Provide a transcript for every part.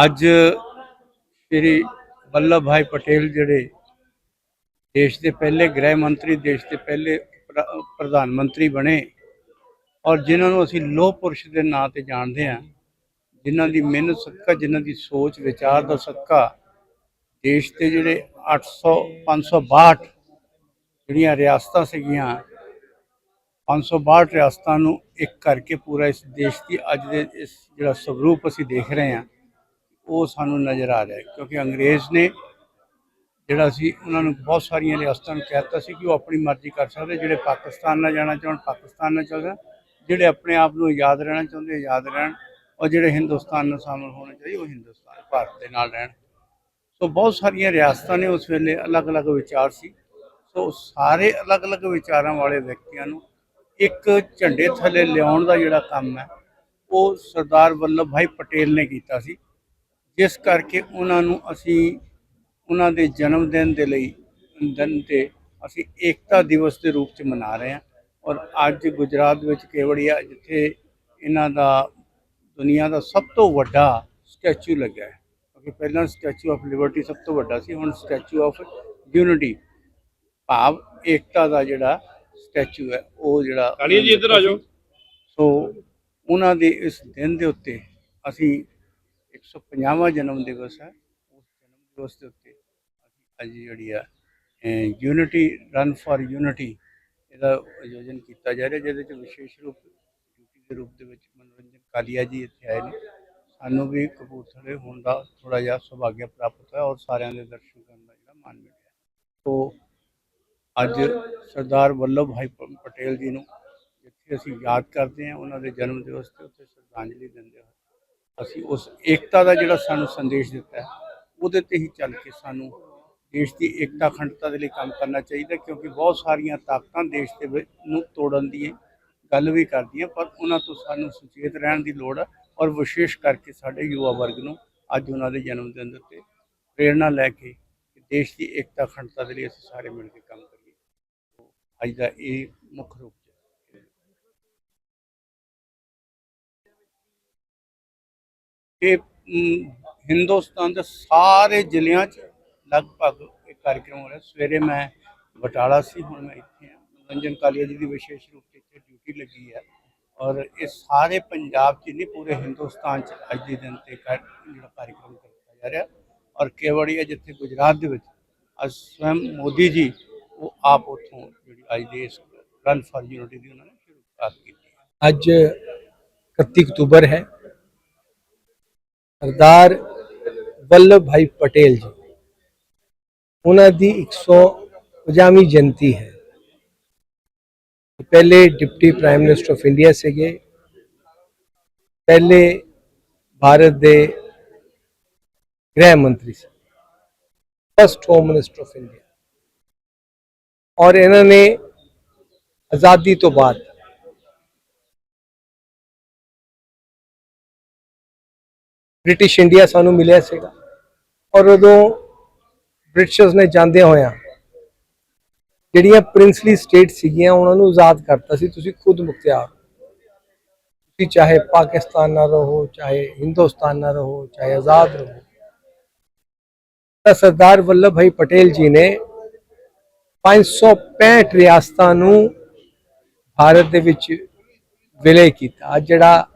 ਅੱਜ ਸ਼੍ਰੀ ਵੱਲਭ ਭਾਈ ਪਟੇਲ ਜਿਹੜੇ ਦੇਸ਼ ਦੇ ਪਹਿਲੇ ਗ੍ਰਹਿ ਮੰਤਰੀ, ਦੇਸ਼ ਦੇ ਪਹਿਲੇ ਪ੍ਰਧਾਨ ਮੰਤਰੀ ਬਣੇ ਔਰ ਜਿਨ੍ਹਾਂ ਨੂੰ ਅਸੀਂ ਲੋਹ ਪੁਰਸ਼ ਦੇ ਨਾਂ ਤੇ ਜਾਣਦੇ ਹਾਂ, ਜਿਨ੍ਹਾਂ ਦੀ ਮਿਹਨਤ, ਸਦਕਾ, ਜਿਨ੍ਹਾਂ ਦੀ ਸੋਚ, ਵਿਚਾਰ ਦਾ ਸਦਕਾ ਦੇਸ਼ ਦੇ ਜਿਹੜੇ 800 562 ਜਿਹੜੀਆਂ ਰਿਆਸਤਾਂ ਸੀਗੀਆਂ 562 ਰਿਆਸਤਾਂ ਨੂੰ ਇੱਕ ਕਰਕੇ ਪੂਰਾ ਇਸ ਦੇਸ਼ ਦੀ ਅੱਜ ਦੇ ਇਸ ਜਿਹੜਾ ਸਵਰੂਪ ਅਸੀਂ ਦੇਖ ਰਹੇ ਹਾਂ। ਉਹ ਸਾਨੂੰ ਨਜ਼ਰ ਆ ਰਿਹਾ ਕਿਉਂਕਿ ਅੰਗਰੇਜ਼ ਨੇ ਜਿਹੜਾ ਸੀ, ਉਹਨਾਂ ਨੂੰ ਬਹੁਤ ਸਾਰੀਆਂ ਰਿਆਸਤਾਂ ਨੂੰ ਕਹਿ ਦਿੱਤਾ ਸੀ ਕਿ ਉਹ ਆਪਣੀ ਮਰਜ਼ੀ ਕਰ ਸਕਦੇ, ਜਿਹੜੇ ਪਾਕਿਸਤਾਨ ਨਾਲ ਜਾਣਾ ਚਾਹਣ, ਪਾਕਿਸਤਾਨ ਨਾਲ ਚੱਲ ਜਿਹੜੇ ਆਪਣੇ ਆਪ ਨੂੰ ਆਜ਼ਾਦ ਰਹਿਣਾ ਚਾਹੁੰਦੇ ਆਜ਼ਾਦ ਰਹਿਣ, ਔਰ ਜਿਹੜੇ ਹਿੰਦੁਸਤਾਨ ਨਾਲ ਸ਼ਾਮਲ ਹੋਣੇ ਚਾਹੀਦੇ, ਉਹ ਹਿੰਦੁਸਤਾਨ, ਭਾਰਤ ਦੇ ਨਾਲ ਰਹਿਣ। ਸੋ ਬਹੁਤ ਸਾਰੀਆਂ ਰਿਆਸਤਾਂ ਨੇ ਉਸ ਵੇਲੇ ਅਲੱਗ-ਅਲੱਗ ਵਿਚਾਰ ਸੀ। ਸੋ ਸਾਰੇ ਅਲੱਗ-ਅਲੱਗ ਵਿਚਾਰਾਂ ਵਾਲੇ ਵਿਅਕਤੀਆਂ ਨੂੰ ਇੱਕ ਝੰਡੇ ਥੱਲੇ ਲਿਆਉਣ ਦਾ ਜਿਹੜਾ ਕੰਮ ਹੈ, ਉਹ ਸਰਦਾਰ ਵੱਲਭ ਭਾਈ ਪਟੇਲ ਨੇ ਕੀਤਾ ਸੀ। ਜਿਸ ਕਰਕੇ ਉਹਨਾਂ ਨੂੰ ਅਸੀਂ ਉਹਨਾਂ ਦੇ ਜਨਮ ਦਿਨ ਦੇ ਲਈ ਦਿਨ ਤੇ ਅਸੀਂ ਏਕਤਾ ਦਿਵਸ ਦੇ ਰੂਪ ਚ ਮਨਾ ਰਹੇ ਹਾਂ ਔਰ ਅੱਜ ਗੁਜਰਾਤ ਵਿੱਚ ਕੇਵੜੀਆ ਜਿੱਥੇ ਇਹਨਾਂ ਦਾ ਦੁਨੀਆ ਦਾ ਸਭ ਤੋਂ ਵੱਡਾ ਸਟੈਚੂ ਲੱਗਾ ਹੈ ਕਿਉਂਕਿ ਪਹਿਲਾਂ ਸਟੈਚੂ ਆਫ ਲਿਬਰਟੀ ਸਭ ਤੋਂ ਵੱਡਾ ਸੀ ਹੁਣ ਸਟੈਚੂ ਆਫ ਯੂਨਿਟੀ ਭਾਵ ਏਕਤਾ ਦਾ ਜਿਹੜਾ ਸਟੈਚੂ ਹੈ ਉਹ ਜਿਹੜਾ ਕਾਲੀਆ ਜੀ ਇੱਧਰ ਆ ਜਾਓ। ਸੋ ਉਹਨਾਂ ਦੇ ਇਸ ਦਿਨ ਦੇ ਉੱਤੇ ਅਸੀਂ 150ਵਾਂ ਜਨਮ ਦਿਵਸ ਹੈ। ਉਸ ਜਨਮ ਦਿਵਸ ਦੇ ਉੱਤੇ ਅਸੀਂ ਅੱਜ ਜਿਹੜੀ ਆ ਯੂਨਿਟੀ ਰਨ ਫਾਰ ਯੂਨਿਟੀ ਇਹਦਾ ਆਯੋਜਨ ਕੀਤਾ ਜਾ ਰਿਹਾ, ਜਿਹਦੇ ਚ ਵਿਸ਼ੇਸ਼ ਰੂਪ ਡਿਊਟੀ ਦੇ ਰੂਪ ਦੇ ਵਿੱਚ ਮਨੋਰੰਜਨ ਕਾਲੀਆ ਜੀ ਇੱਥੇ ਆਏ ਨੇ। ਸਾਨੂੰ ਵੀ ਕਪੂਰਥਲੇ ਹੋਣ ਦਾ ਥੋੜਾ ਜਿਹਾ ਸੁਭਾਗਿਆ ਪ੍ਰਾਪਤ ਹੋਇਆ ਔਰ ਸਾਰਿਆਂ ਦੇ ਦਰਸ਼ਨ ਕਰਨ ਦਾ ਜਿਹੜਾ ਮਾਨ ਮਿਲਿਆ। ਸੋ ਅੱਜ ਸਰਦਾਰ ਵੱਲਭ ਭਾਈ ਪਟੇਲ ਜੀ ਨੂੰ ਜਿੱਥੇ ਅਸੀਂ ਯਾਦ ਕਰਦੇ ਹਾਂ, ਉਹਨਾਂ ਦੇ ਜਨਮ ਦਿਵਸ ਤੇ ਉੱਤੇ ਸ਼ਰਧਾਂਜਲੀ ਦਿੰਦੇ ਹਾਂ ਅਸੀਂ ਉਸ ਏਕਤਾ ਦਾ ਜਿਹੜਾ ਸਾਨੂੰ ਸੰਦੇਸ਼ ਦਿੱਤਾ ਉਹਦੇ ਤੇ ਹੀ ਚੱਲ ਕੇ ਸਾਨੂੰ ਦੇਸ਼ ਦੀ ਏਕਤਾ ਅਖੰਡਤਾ ਦੇ ਲਈ ਕੰਮ ਕਰਨਾ ਚਾਹੀਦਾ ਕਿਉਂਕਿ ਬਹੁਤ ਸਾਰੀਆਂ ਤਾਕਤਾਂ ਦੇਸ਼ ਦੇ ਵਿੱਚ ਨੂੰ ਤੋੜਨ ਦੀ ਗੱਲ ਵੀ ਕਰਦੀਆਂ ਪਰ ਉਹਨਾਂ ਤੋਂ ਸਾਨੂੰ ਸੁਚੇਤ ਰਹਿਣ ਦੀ ਲੋੜ ਹੈ ਔਰ ਵਿਸ਼ੇਸ਼ ਕਰਕੇ ਸਾਡੇ ਯੁਵਾ ਵਰਗ ਨੂੰ ਅੱਜ ਉਹਨਾਂ ਦੇ ਜਨਮ ਦਿਨ ਉੱਤੇ ਪ੍ਰੇਰਣਾ ਲੈ ਕੇ ਦੇਸ਼ ਦੀ ਏਕਤਾ ਅਖੰਡਤਾ ਦੇ ਲਈ ਅਸੀਂ ਸਾਰੇ ਮਿਲ ਕੇ ਕੰਮ ਕਰੀਏ। ਅੱਜ ਦਾ ਇਹ ਮੁੱਖ ਰੂਪ ਇਹ ਹਿੰਦੁਸਤਾਨ ਦੇ ਸਾਰੇ ਜ਼ਿਲ੍ਹਿਆਂ 'ਚ ਲਗਭਗ ਇਹ ਕਾਰਜਕ੍ਰਮ ਹੋ ਰਿਹਾ। ਸਵੇਰੇ ਮੈਂ ਬਟਾਲਾ ਸੀ, ਹੁਣ ਮੈਂ ਇੱਥੇ ਹਾਂ। ਮਨੋਰੰਜਨ ਕਾਲੀਆ ਜੀ ਦੀ ਵਿਸ਼ੇਸ਼ ਰੂਪ 'ਤੇ ਇੱਥੇ ਡਿਊਟੀ ਲੱਗੀ ਹੈ। ਔਰ ਇਹ ਸਾਰੇ ਪੰਜਾਬ 'ਚ ਨਹੀਂ, ਪੂਰੇ ਹਿੰਦੁਸਤਾਨ 'ਚ ਅੱਜ ਦੇ ਦਿਨ ਤੇ ਕਰ, ਜਿਹੜਾ ਕਾਰਜਕ੍ਰਮ ਕੀਤਾ ਜਾ ਰਿਹਾ। ਔਰ ਕੇਵੜੀਆ ਜਿੱਥੇ ਗੁਜਰਾਤ ਦੇ ਵਿੱਚ ਅੱਜ ਸਵੈਮ ਮੋਦੀ ਜੀ, ਉਹ ਆਪ ਉੱਥੋਂ ਜਿਹੜੀ ਅੱਜ ਦੇ ਇਸ ਰਨ ਫਾਰ ਯੂਨਿਟੀ ਦੀ ਉਹਨਾਂ ਨੇ ਸ਼ੁਰੂਆਤ ਕੀਤੀ ਅੱਜ 31 ਅਕਤੂਬਰ ਹੈ। ਸਰਦਾਰ ਵੱਲਭ ਭਾਈ ਪਟੇਲ ਜੀ। ਉਹਨਾਂ ਦੀ 150ਵੀਂ ਜਯੰਤੀ ਹੈ। ਪਹਿਲੇ deputy prime minister of India ਸੀਗੇ। ਪਹਿਲੇ ਭਾਰਤ ਦੇ ਗ੍ਰਹਿ ਮੰਤਰੀ ਸੀ। First home minister of India ਔਰ ਇਹਨਾਂ ਨੇ ਆਜ਼ਾਦੀ ਤੋਂ ਬਾਅਦ ਬ੍ਰਿਟਿਸ਼ ਇੰਡੀਆ ਸਾਨੂੰ ਮਿਲਿਆ ਸੀਗਾ। ਔਰ ਉਦੋਂ ਬ੍ਰਿਟਿਸ਼ਰਸ ਨੇ ਜਾਂਦੇ ਹੋਇਆ ਜਿਹੜੀਆਂ ਪ੍ਰਿੰਸਲੀ ਸਟੇਟ ਸੀਗੀਆਂ, ਉਹਨਾਂ ਨੂੰ ਆਜ਼ਾਦ ਕਰਤਾ ਸੀ। ਤੁਸੀਂ ਖੁਦ ਮੁਖਤਿਆਰ ਤੁਸੀਂ ਚਾਹੇ ਪਾਕਿਸਤਾਨ ਨਾਲ ਰਹੋ, ਚਾਹੇ ਹਿੰਦੁਸਤਾਨ ਨਾਲ ਰਹੋ, ਚਾਹੇ ਆਜ਼ਾਦ ਰਹੋ। ਤਾਂ ਸਰਦਾਰ ਵੱਲਭ ਭਾਈ ਪਟੇਲ ਜੀ ਨੇ 565 ਰਿਆਸਤਾਂ ਨੂੰ ਭਾਰਤ ਦੇ ਵਿੱਚ ਵਿਲय ਕੀਤਾ। ਅੱਜ ਜਿਹੜਾ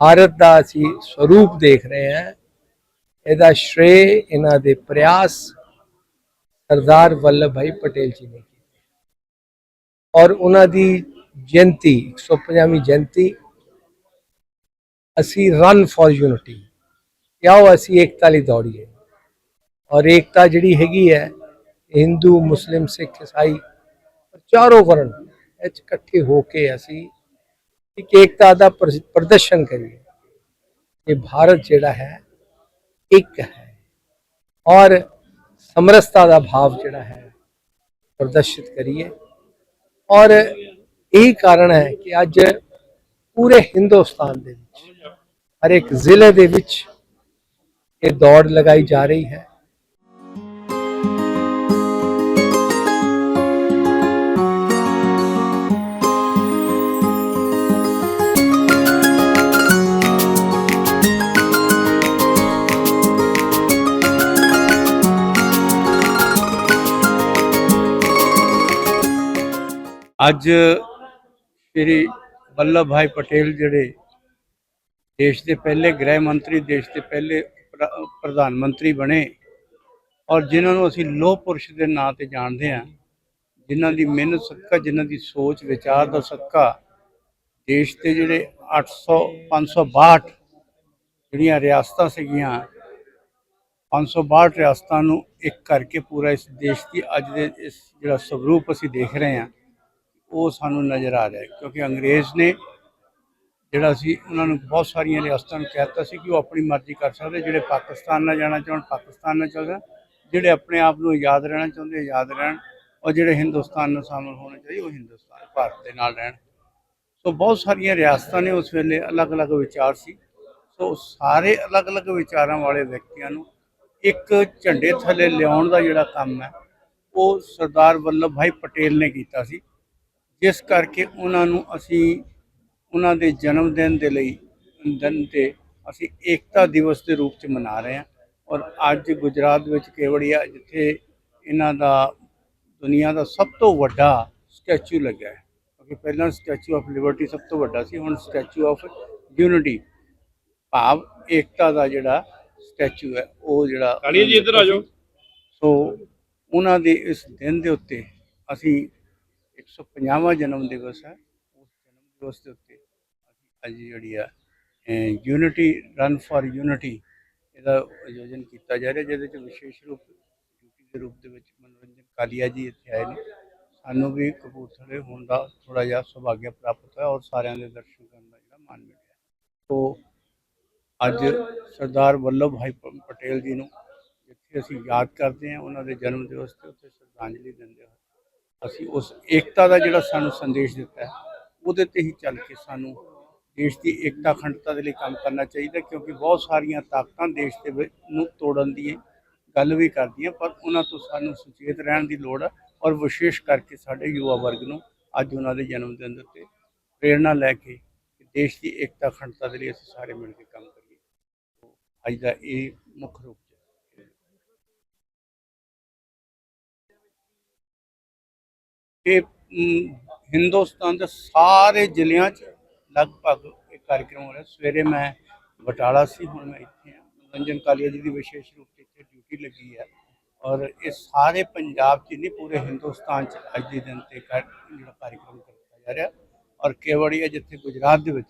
ਭਾਰਤ ਦਾ ਅਸੀਂ ਸਰੂਪ ਦੇਖ ਰਹੇ ਹਾਂ। ਇਹਦਾ ਸ਼੍ਰੇ ਇਹਨਾਂ ਦੇ ਪ੍ਰਯਾਸ ਸਰਦਾਰ ਵੱਲਭ ਭਾਈ ਪਟੇਲ ਜੀ ਨੇ ਕੀਤੇ। ਔਰ ਉਹਨਾਂ ਦੀ ਜਯੰਤੀ 150ਵੀਂ ਜਯੰਤੀ, ਅਸੀਂ ਰਨ ਫॉर ਯੂਨਿਟੀ ਆਓ ਅਸੀਂ ਏਕਤਾ ਲਈ ਦੌੜੀਏ? ਔਰ ਏਕਤਾ ਜਿਹੜੀ ਹੈਗੀ ਹੈ, ਹਿੰਦੂ, ਮੁਸਲਿਮ, ਸਿੱਖ, ਈਸਾਈ ਚਾਰੋਂ ਵਰਣ ਇਹ 'ਚ ਇਕੱਠੇ ਹੋ ਕੇ ਅਸੀਂ ਇੱਕ ਏਕਤਾ ਦਾ ਪ੍ਰਦਰਸ਼ਨ ਕਰੀਏ। ਇਹ ਭਾਰਤ ਜਿਹੜਾ ਹੈ, ਇੱਕ ਹੈ ਔਰ ਸਮਰਸਤਾ ਦਾ ਭਾਵ ਜਿਹੜਾ ਹੈ, ਪ੍ਰਦਰਸ਼ਿਤ ਕਰੀਏ। ਔਰ ਇਹੀ ਕਾਰਨ ਹੈ ਕਿ ਅੱਜ ਪੂਰੇ ਹਿੰਦੁਸਤਾਨ ਦੇ ਵਿੱਚ, ਹਰ ਇੱਕ ਜ਼ਿਲ੍ਹੇ ਦੇ ਵਿੱਚ ਇਹ ਦੌੜ ਲਗਾਈ ਜਾ ਰਹੀ ਹੈ। ਅੱਜ ਸ਼੍ਰੀ ਵੱਲਭ ਭਾਈ ਪਟੇਲ ਜਿਹੜੇ ਦੇਸ਼ ਦੇ ਪਹਿਲੇ ਗ੍ਰਹਿ ਮੰਤਰੀ, ਦੇਸ਼ ਦੇ ਪਹਿਲੇ ਪ੍ਰਧਾਨ ਮੰਤਰੀ ਬਣੇ ਔਰ ਜਿਨ੍ਹਾਂ ਨੂੰ ਅਸੀਂ ਲੋਹ ਪੁਰਸ਼ ਦੇ ਨਾਂ ਤੇ ਜਾਣਦੇ ਹਾਂ, ਜਿਨ੍ਹਾਂ ਦੀ ਮਿਹਨਤ, ਸਦਕਾ, ਜਿਨ੍ਹਾਂ ਦੀ ਸੋਚ, ਵਿਚਾਰ ਦਾ ਸਦਕਾ ਦੇਸ਼ ਦੇ ਜਿਹੜੇ 800 562 ਜਿਹੜੀਆਂ ਰਿਆਸਤਾਂ ਸੀਗੀਆਂ 562 ਰਿਆਸਤਾਂ ਨੂੰ ਇੱਕ ਕਰਕੇ ਪੂਰਾ ਇਸ ਦੇਸ਼ ਦੀ ਅੱਜ ਦੇ ਇਸ ਜਿਹੜਾ ਸਵਰੂਪ ਅਸੀਂ ਦੇਖ ਰਹੇ ਹਾਂ। ਉਹ ਸਾਨੂੰ ਨਜ਼ਰ ਆ ਰਿਹਾ ਕਿਉਂਕਿ ਅੰਗਰੇਜ਼ ਨੇ ਜਿਹੜਾ ਸੀ, ਉਹਨਾਂ ਨੂੰ ਬਹੁਤ ਸਾਰੀਆਂ ਰਿਆਸਤਾਂ ਨੂੰ ਕਹਿ ਦਿੱਤਾ ਸੀ ਕਿ ਉਹ ਆਪਣੀ ਮਰਜ਼ੀ ਕਰ ਸਕਦੇ, ਜਿਹੜੇ ਪਾਕਿਸਤਾਨ ਨਾਲ ਜਾਣਾ ਚਾਹਣ, ਪਾਕਿਸਤਾਨ ਨਾਲ ਚੱਲ ਜਿਹੜੇ ਆਪਣੇ ਆਪ ਨੂੰ ਆਜ਼ਾਦ ਰਹਿਣਾ ਚਾਹੁੰਦੇ ਆਜ਼ਾਦ ਰਹਿਣ, ਔਰ ਜਿਹੜੇ ਹਿੰਦੁਸਤਾਨ ਨਾਲ ਸ਼ਾਮਲ ਹੋਣੇ ਚਾਹੀਦੇ, ਉਹ ਹਿੰਦੁਸਤਾਨ, ਭਾਰਤ ਦੇ ਨਾਲ ਰਹਿਣ। ਸੋ ਬਹੁਤ ਸਾਰੀਆਂ ਰਿਆਸਤਾਂ ਨੇ ਉਸ ਵੇਲੇ ਅਲੱਗ-ਅਲੱਗ ਵਿਚਾਰ ਸੀ। ਸੋ ਸਾਰੇ ਅਲੱਗ-ਅਲੱਗ ਵਿਚਾਰਾਂ ਵਾਲੇ ਵਿਅਕਤੀਆਂ ਨੂੰ ਇੱਕ ਝੰਡੇ ਥੱਲੇ ਲਿਆਉਣ ਦਾ ਜਿਹੜਾ ਕੰਮ ਹੈ, ਉਹ ਸਰਦਾਰ ਵੱਲਭ ਭਾਈ ਪਟੇਲ ਨੇ ਕੀਤਾ ਸੀ। ਜਿਸ ਕਰਕੇ ਉਹਨਾਂ ਨੂੰ ਅਸੀਂ ਉਹਨਾਂ ਦੇ ਜਨਮ ਦਿਨ ਦੇ ਲਈ ਦਿਨ ਤੇ ਅਸੀਂ ਏਕਤਾ ਦਿਵਸ ਦੇ ਰੂਪ ਚ ਮਨਾ ਰਹੇ ਹਾਂ ਔਰ ਅੱਜ ਗੁਜਰਾਤ ਵਿੱਚ ਕੇਵੜੀਆ ਜਿੱਥੇ ਇਹਨਾਂ ਦਾ ਦੁਨੀਆ ਦਾ ਸਭ ਤੋਂ ਵੱਡਾ ਸਟੈਚੂ ਲੱਗਾ ਹੈ ਕਿਉਂਕਿ ਪਹਿਲਾਂ ਸਟੈਚੂ ਆਫ ਲਿਬਰਟੀ ਸਭ ਤੋਂ ਵੱਡਾ ਸੀ ਹੁਣ ਸਟੈਚੂ ਆਫ ਯੂਨਿਟੀ ਭਾਵ ਏਕਤਾ ਦਾ ਜਿਹੜਾ ਸਟੈਚੂ ਹੈ ਉਹ ਜਿਹੜਾ ਕਾਲੀਆ ਜੀ ਇੱਧਰ ਆ ਜਾਓ। ਸੋ ਉਹਨਾਂ ਦੇ ਇਸ ਦਿਨ ਦੇ ਉੱਤੇ ਅਸੀਂ 150ਵਾਂ ਜਨਮ ਦਿਵਸ ਹੈ। ਉਸ ਜਨਮ ਦਿਵਸ ਦੇ ਉੱਤੇ ਅਸੀਂ ਅੱਜ ਜਿਹੜੀ ਆ ਯੂਨਿਟੀ ਰਨ ਫਾਰ ਯੂਨਿਟੀ ਇਹਦਾ ਆਯੋਜਨ ਕੀਤਾ ਜਾ ਰਿਹਾ, ਜਿਹਦੇ ਚ ਵਿਸ਼ੇਸ਼ ਰੂਪ ਡਿਊਟੀ ਦੇ ਰੂਪ ਦੇ ਵਿੱਚ ਮਨੋਰੰਜਨ ਕਾਲੀਆ ਜੀ ਇੱਥੇ ਆਏ ਨੇ। ਸਾਨੂੰ ਵੀ ਕਪੂਰਥਲੇ ਹੋਣ ਦਾ ਥੋੜਾ ਜਿਹਾ ਸੁਭਾਗਿਆ ਪ੍ਰਾਪਤ ਹੋਇਆ ਔਰ ਸਾਰਿਆਂ ਦੇ ਦਰਸ਼ਨ ਕਰਨ ਦਾ ਜਿਹੜਾ ਮਾਨ ਮਿਲਿਆ। ਸੋ ਅੱਜ ਸਰਦਾਰ ਵੱਲਭ ਭਾਈ ਪਟੇਲ ਜੀ ਨੂੰ ਜਿੱਥੇ ਅਸੀਂ ਯਾਦ ਕਰਦੇ ਹਾਂ, ਉਹਨਾਂ ਦੇ ਜਨਮ ਦਿਵਸ ਤੇ ਉੱਤੇ ਸ਼ਰਧਾਂਜਲੀ ਦਿੰਦੇ ਹਾਂ ਅਸੀਂ ਉਸ ਏਕਤਾ ਦਾ ਜਿਹੜਾ ਸਾਨੂੰ ਸੰਦੇਸ਼ ਦਿੱਤਾ ਹੈ, ਉਹਦੇ ਤੇ ਹੀ ਚੱਲ ਕੇ ਸਾਨੂੰ ਦੇਸ਼ ਦੀ ਏਕਤਾ ਅਖੰਡਤਾ ਦੇ ਲਈ ਕੰਮ ਕਰਨਾ ਚਾਹੀਦਾ ਕਿਉਂਕਿ ਬਹੁਤ ਸਾਰੀਆਂ ਤਾਕਤਾਂ ਦੇਸ਼ ਦੇ ਵਿੱਚ ਨੂੰ ਤੋੜਨ ਦੀ ਗੱਲ ਵੀ ਕਰਦੀਆਂ, ਪਰ ਉਹਨਾਂ ਤੋਂ ਸਾਨੂੰ ਸੁਚੇਤ ਰਹਿਣ ਦੀ ਲੋੜ ਹੈ ਔਰ ਵਿਸ਼ੇਸ਼ ਕਰਕੇ ਸਾਡੇ ਯੁਵਾ ਵਰਗ ਨੂੰ ਅੱਜ ਉਹਨਾਂ ਦੇ ਜਨਮ ਦਿਨ ਉੱਤੇ ਪ੍ਰੇਰਣਾ ਲੈ ਕੇ ਦੇਸ਼ ਦੀ ਏਕਤਾ ਅਖੰਡਤਾ ਦੇ ਲਈ ਅਸੀਂ ਸਾਰੇ ਮਿਲ ਕੇ ਕੰਮ ਕਰੀਏ। ਅੱਜ ਦਾ ਇਹ ਮੁੱਖ ਰੂਪ ਇਹ ਹਿੰਦੁਸਤਾਨ ਦੇ ਸਾਰੇ ਜ਼ਿਲ੍ਹਿਆਂ 'ਚ ਲਗਭਗ ਇਹ ਕਾਰਜਕ੍ਰਮ ਹੋ ਰਿਹਾ। ਸਵੇਰੇ ਮੈਂ ਬਟਾਲਾ ਸੀ, ਹੁਣ ਮੈਂ ਇੱਥੇ ਹਾਂ। ਮਨੋਰੰਜਨ ਕਾਲੀਆ ਜੀ ਦੀ ਵਿਸ਼ੇਸ਼ ਰੂਪ 'ਚ ਇੱਥੇ ਡਿਊਟੀ ਲੱਗੀ ਹੈ। ਔਰ ਇਹ ਸਾਰੇ ਪੰਜਾਬ 'ਚ ਨਹੀਂ, ਪੂਰੇ ਹਿੰਦੁਸਤਾਨ 'ਚ ਅੱਜ ਦੇ ਦਿਨ ਤੇ ਕਰ, ਜਿਹੜਾ ਕਾਰਜਕ੍ਰਮ ਕੀਤਾ ਜਾ ਰਿਹਾ। ਔਰ ਕੇਵੜੀਆ ਜਿੱਥੇ ਗੁਜਰਾਤ ਦੇ ਵਿੱਚ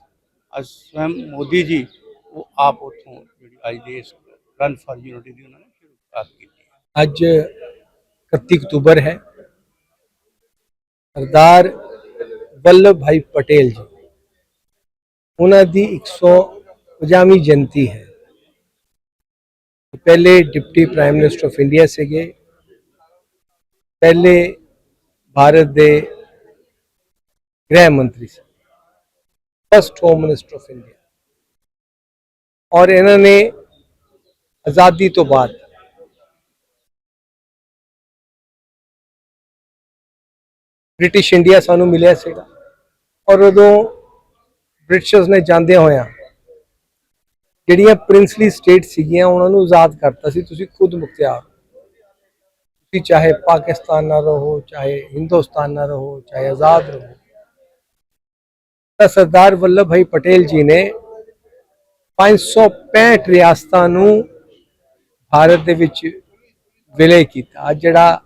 ਅੱਜ ਸਵੈਮ ਮੋਦੀ ਜੀ, ਉਹ ਆਪ ਉੱਥੋਂ ਜਿਹੜੀ ਅੱਜ ਦੇ ਇਸ ਰਨ ਫਾਰ ਯੂਨਿਟੀ ਦੀ ਉਹਨਾਂ ਨੇ ਸ਼ੁਰੂਆਤ ਕੀਤੀ ਅੱਜ 31 ਅਕਤੂਬਰ ਹੈ। ਸਰਦਾਰ ਵੱਲਭ ਭਾਈ ਪਟੇਲ ਜੀ। ਉਹਨਾਂ ਦੀ 150ਵੀਂ ਜਯੰਤੀ ਹੈ। ਪਹਿਲੇ deputy prime minister of India ਸੀਗੇ। ਪਹਿਲੇ ਭਾਰਤ ਦੇ ਗ੍ਰਹਿ ਮੰਤਰੀ ਸੀ। First home minister of India ਔਰ ਇਹਨਾਂ ਨੇ ਆਜ਼ਾਦੀ ਤੋਂ ਬਾਅਦ ਬ੍ਰਿਟਿਸ਼ ਇੰਡੀਆ ਸਾਨੂੰ ਮਿਲਿਆ ਸੀਗਾ। ਔਰ ਉਦੋਂ ਬ੍ਰਿਟਿਸ਼ਰਸ ਨੇ ਜਾਂਦੇ ਹੋਇਆਂ ਜਿਹੜੀਆਂ ਪ੍ਰਿੰਸਲੀ ਸਟੇਟ ਸੀਗੀਆਂ, ਉਹਨਾਂ ਨੂੰ ਆਜ਼ਾਦ ਕਰਤਾ ਸੀ। ਤੁਸੀਂ ਖੁਦ ਮੁਖਤਿਆਰ ਤੁਸੀਂ ਚਾਹੇ ਪਾਕਿਸਤਾਨ ਨਾਲ ਰਹੋ, ਚਾਹੇ ਹਿੰਦੁਸਤਾਨ ਨਾਲ ਰਹੋ, ਚਾਹੇ ਆਜ਼ਾਦ ਰਹੋ। ਤਾਂ ਸਰਦਾਰ ਵੱਲਭ ਭਾਈ ਪਟੇਲ ਜੀ ਨੇ 565 ਰਿਆਸਤਾਂ ਨੂੰ ਭਾਰਤ ਦੇ ਵਿੱਚ ਵਿਲय ਕੀਤਾ। ਅੱਜ ਜਿਹੜਾ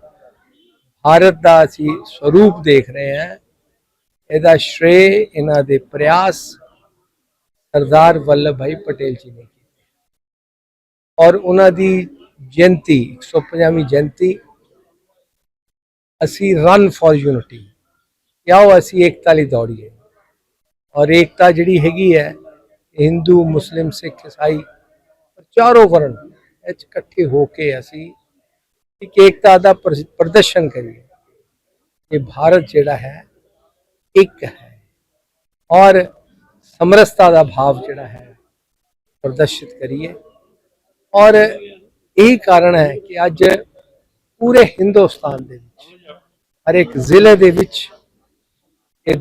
ਭਾਰਤ ਦਾ ਅਸੀਂ ਸਰੂਪ ਦੇਖ ਰਹੇ ਹਾਂ ਇਹਦਾ ਸ਼੍ਰੇ ਇਹਨਾਂ ਦੇ ਪ੍ਰਯਾਸ ਸਰਦਾਰ ਵੱਲਭ ਭਾਈ ਪਟੇਲ ਜੀ ਨੇ ਕੀਤੇ ਔਰ ਉਹਨਾਂ ਦੀ ਜਯੰਤੀ 150ਵੀਂ ਜਯੰਤੀ ਅਸੀਂ ਰਨ ਫॉर ਯੂਨਿਟੀ ਆਓ ਅਸੀਂ ਏਕਤਾ ਲਈ ਦੌੜੀਏ ਔਰ ਏਕਤਾ ਜਿਹੜੀ ਹੈਗੀ ਹੈ ਹਿੰਦੂ ਮੁਸਲਿਮ ਸਿੱਖ ਈਸਾਈ ਚਾਰੋਂ ਵਰਣ ਇਹ 'ਚ ਇਕੱਠੇ ਹੋ ਕੇ ਅਸੀਂ ਇੱਕ ਏਕਤਾ ਦਾ ਪ੍ਰਸ- ਪ੍ਰਦਰਸ਼ਨ ਕਰੀਏ ਕਿ ਭਾਰਤ ਜਿਹੜਾ ਹੈ ਇੱਕ ਹੈ ਔਰ ਸਮਰਸਤਾ ਦਾ ਭਾਵ ਜਿਹੜਾ ਹੈ ਪ੍ਰਦਰਸ਼ਿਤ ਕਰੀਏ ਔਰ ਇਹੀ ਕਾਰਨ ਹੈ ਕਿ ਅੱਜ ਪੂਰੇ ਹਿੰਦੁਸਤਾਨ ਦੇ ਵਿੱਚ ਹਰ ਇੱਕ ਜ਼ਿਲ੍ਹੇ ਦੇ ਵਿੱਚ ਇਹ